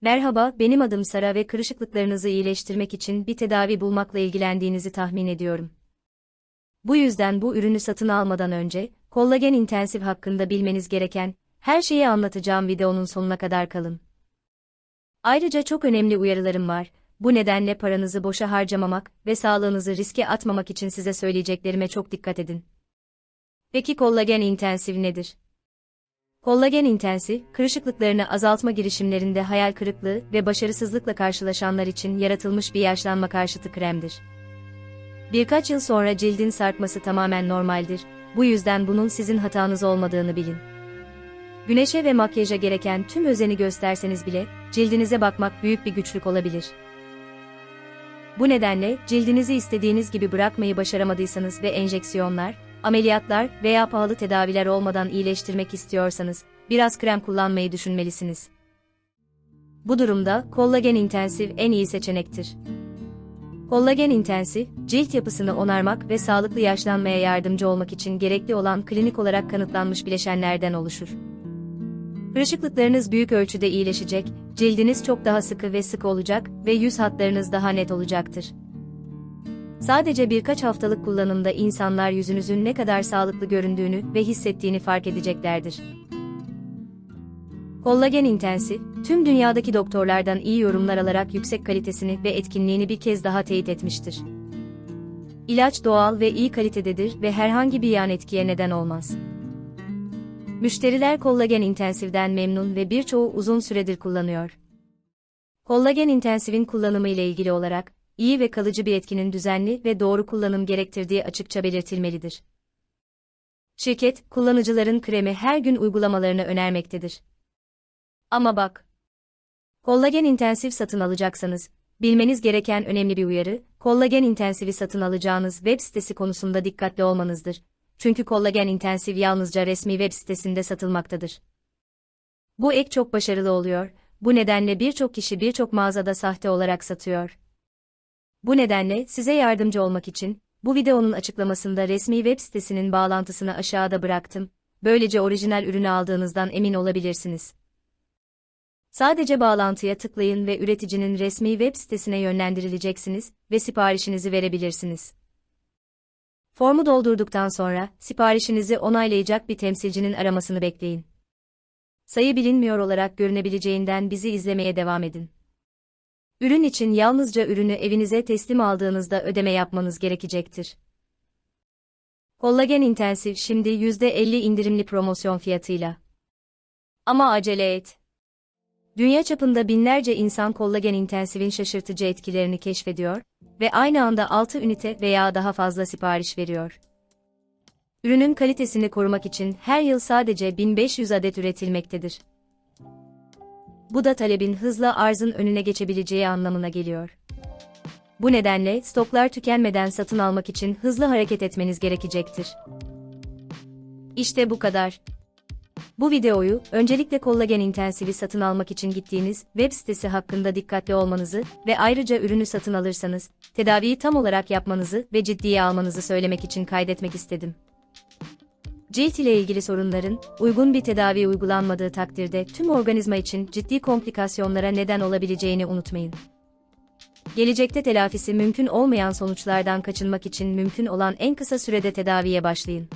Merhaba, benim adım Sara ve kırışıklıklarınızı iyileştirmek için bir tedavi bulmakla ilgilendiğinizi tahmin ediyorum. Bu yüzden bu ürünü satın almadan önce, kollagen intensif hakkında bilmeniz gereken her şeyi anlatacağım videonun sonuna kadar kalın. Ayrıca çok önemli uyarılarım var. Bu nedenle paranızı boşa harcamamak ve sağlığınızı riske atmamak için size söyleyeceklerime çok dikkat edin. Peki kollagen intensif nedir? Kollagen intensi, kırışıklıklarını azaltma girişimlerinde hayal kırıklığı ve başarısızlıkla karşılaşanlar için yaratılmış bir yaşlanma karşıtı kremdir. Birkaç yıl sonra cildin sarkması tamamen normaldir, bu yüzden bunun sizin hatanız olmadığını bilin. Güneşe ve makyaja gereken tüm özeni gösterseniz bile, cildinize bakmak büyük bir güçlük olabilir. Bu nedenle, cildinizi istediğiniz gibi bırakmayı başaramadıysanız ve enjeksiyonlar, ameliyatlar veya pahalı tedaviler olmadan iyileştirmek istiyorsanız, biraz krem kullanmayı düşünmelisiniz. Bu durumda, kollagen intensif en iyi seçenektir. Kollagen intensif, cilt yapısını onarmak ve sağlıklı yaşlanmaya yardımcı olmak için gerekli olan klinik olarak kanıtlanmış bileşenlerden oluşur. Kırışıklıklarınız büyük ölçüde iyileşecek, cildiniz çok daha sıkı ve sık olacak ve yüz hatlarınız daha net olacaktır. Sadece birkaç haftalık kullanımda insanlar yüzünüzün ne kadar sağlıklı göründüğünü ve hissettiğini fark edeceklerdir. Kollagen intensi, tüm dünyadaki doktorlardan iyi yorumlar alarak yüksek kalitesini ve etkinliğini bir kez daha teyit etmiştir. İlaç doğal ve iyi kalitededir ve herhangi bir yan etkiye neden olmaz. Müşteriler kollagen intensivden memnun ve birçoğu uzun süredir kullanıyor. Kollagen intensivin kullanımı ile ilgili olarak, iyi ve kalıcı bir etkinin düzenli ve doğru kullanım gerektirdiği açıkça belirtilmelidir. Şirket, kullanıcıların kremi her gün uygulamalarını önermektedir. Ama bak! Kollagen intensif satın alacaksanız, bilmeniz gereken önemli bir uyarı, kollagen intensivi satın alacağınız web sitesi konusunda dikkatli olmanızdır. Çünkü kollagen intensif yalnızca resmi web sitesinde satılmaktadır. Bu ek çok başarılı oluyor, bu nedenle birçok kişi birçok mağazada sahte olarak satıyor. Bu nedenle size yardımcı olmak için bu videonun açıklamasında resmi web sitesinin bağlantısını aşağıda bıraktım. Böylece orijinal ürünü aldığınızdan emin olabilirsiniz. Sadece bağlantıya tıklayın ve üreticinin resmi web sitesine yönlendirileceksiniz ve siparişinizi verebilirsiniz. Formu doldurduktan sonra siparişinizi onaylayacak bir temsilcinin aramasını bekleyin. Sayı bilinmiyor olarak görünebileceğinden bizi izlemeye devam edin. Ürün için yalnızca ürünü evinize teslim aldığınızda ödeme yapmanız gerekecektir. Kollagen intensif şimdi %50 indirimli promosyon fiyatıyla. Ama acele et. Dünya çapında binlerce insan kollagen intensivin şaşırtıcı etkilerini keşfediyor ve aynı anda 6 ünite veya daha fazla sipariş veriyor. Ürünün kalitesini korumak için her yıl sadece 1500 adet üretilmektedir. Bu da talebin hızla arzın önüne geçebileceği anlamına geliyor. Bu nedenle stoklar tükenmeden satın almak için hızlı hareket etmeniz gerekecektir. İşte bu kadar. Bu videoyu, öncelikle kollagen intensivi satın almak için gittiğiniz web sitesi hakkında dikkatli olmanızı ve ayrıca ürünü satın alırsanız, tedaviyi tam olarak yapmanızı ve ciddiye almanızı söylemek için kaydetmek istedim. Cilt ile ilgili sorunların, uygun bir tedavi uygulanmadığı takdirde tüm organizma için ciddi komplikasyonlara neden olabileceğini unutmayın. Gelecekte telafisi mümkün olmayan sonuçlardan kaçınmak için mümkün olan en kısa sürede tedaviye başlayın.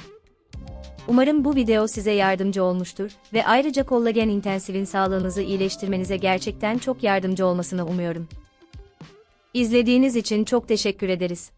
Umarım bu video size yardımcı olmuştur ve ayrıca kollagen intensivin sağlığınızı iyileştirmenize gerçekten çok yardımcı olmasını umuyorum. İzlediğiniz için çok teşekkür ederiz.